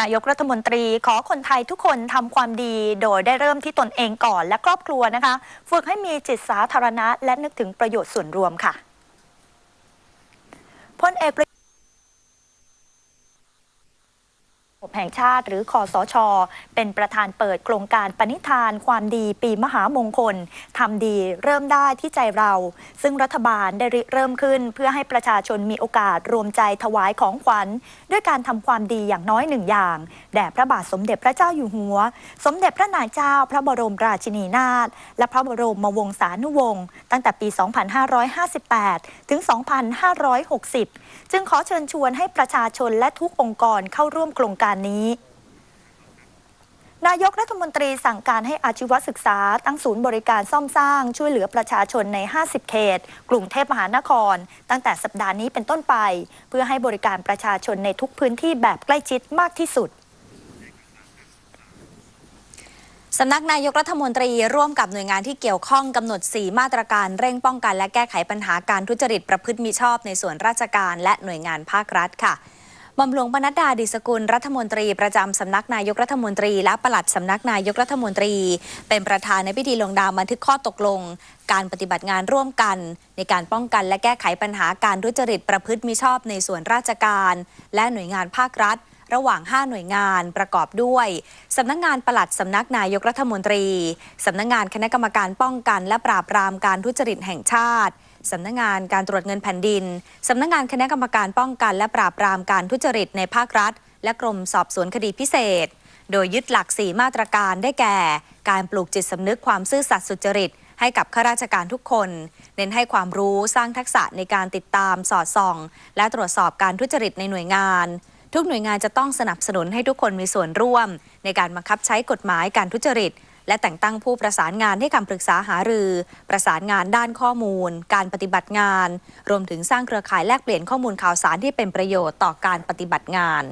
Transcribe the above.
นายกรัฐมนตรีขอคนไทยทุกคนทำความดี โดยได้เริ่มที่ตนเองก่อนและครอบครัวนะคะ ฝึกให้มีจิตสาธารณะและนึกถึงประโยชน์ส่วนรวมค่ะพลเอก ประยุทธ์แห่งชาติ หรือคอสช เป็นประธานเปิดโครงการปณิธาน ความดีปีมหามงคลทำดีเริ่มได้ที่ใจเรา ซึ่งรัฐบาลได้ริเริ่มขึ้น เพื่อให้ประชาชนมีโอกาสรวมใจถวายของขวัญ ด้วยการทำความดีอย่างน้อยหนึ่งอย่าง แด่พระบาทสมเด็จพระเจ้าอยู่หัว สมเด็จพระนางเจ้า พระบรมราชินีนาถและพระบรมวงศานุวงศ์ตั้งแต่ปี 2558 ถึง 2560 จึงขอเชิญชวนให้ประชาชนและทุกองค์กรเข้าร่วมโครงการนี้ นายกรัฐมนตรีสั่งการให้อาชีวศึกษาตั้งศูนย์บริการซ่อมสร้าง ช่วยเหลือประชาชนใน 50 เขต กรุงเทพมหานคร ตั้งแต่สัปดาห์นี้เป็นต้นไป เพื่อให้บริการประชาชนในทุกพื้นที่แบบใกล้ชิดมากที่สุดสำนักนายกรัฐมนตรีร่วมกับหน่วยงานที่เกี่ยวข้องกำหนด 4 มาตรการเร่งป้องกันและแก้ไขปัญหาการทุจริตประพฤติมิชอบในส่วนราชการและหน่วยงานภาครัฐค่ะ ม่อมหลวงปนัดดาดิสกุลรัฐมนตรีประจำสำนักนายกรัฐมนตรี และปลัดสำนักนายกรัฐมนตรี เป็นประธานในพิธีลงนามบันทึกข้อตกลง การปฏิบัติงานร่วมกัน ในการป้องกันและแก้ไขปัญหาการทุจริตประพฤติมิชอบในส่วนราชการ และหน่วยงานภาครัฐ ระหว่าง 5 หน่วยงานประกอบด้วยสำนักงานปลัดสำนักนายกรัฐมนตรีสำนักงานคณะกรรมการป้องกัน และปราบปรามการทุจริตแห่งชาติ สำนักงานการตรวจเงินแผ่นดิน สำนักงานคณะกรรมการป้องกัน และปราบปรามการทุจริตในภาครัฐ และกรมสอบสวนคดีพิเศษ โดยยึดหลักสีมาตรการได้แก่ การปลูกจิตสำนึกความซื่อสัตย์สุจริต ให้กับข้าราชการทุกคน เน้นให้ความรู้สร้างทักษะในการติดตามสอดส่อง และตรวจสอบการทุจริตในหน่วยงาน ทุกหน่วยงานจะต้องสนับสนุนให้ทุกคนมีส่วนร่วม ในการบังคับใช้กฎหมายการทุจริต และแต่งตั้งผู้ประสานงานให้คำปรึกษาหารือ ประสานงานด้านข้อมูล การปฏิบัติงาน รวมถึงสร้างเครือข่ายแลกเปลี่ยนข้อมูลข่าวสารที่เป็นประโยชน์ต่อการปฏิบัติงาน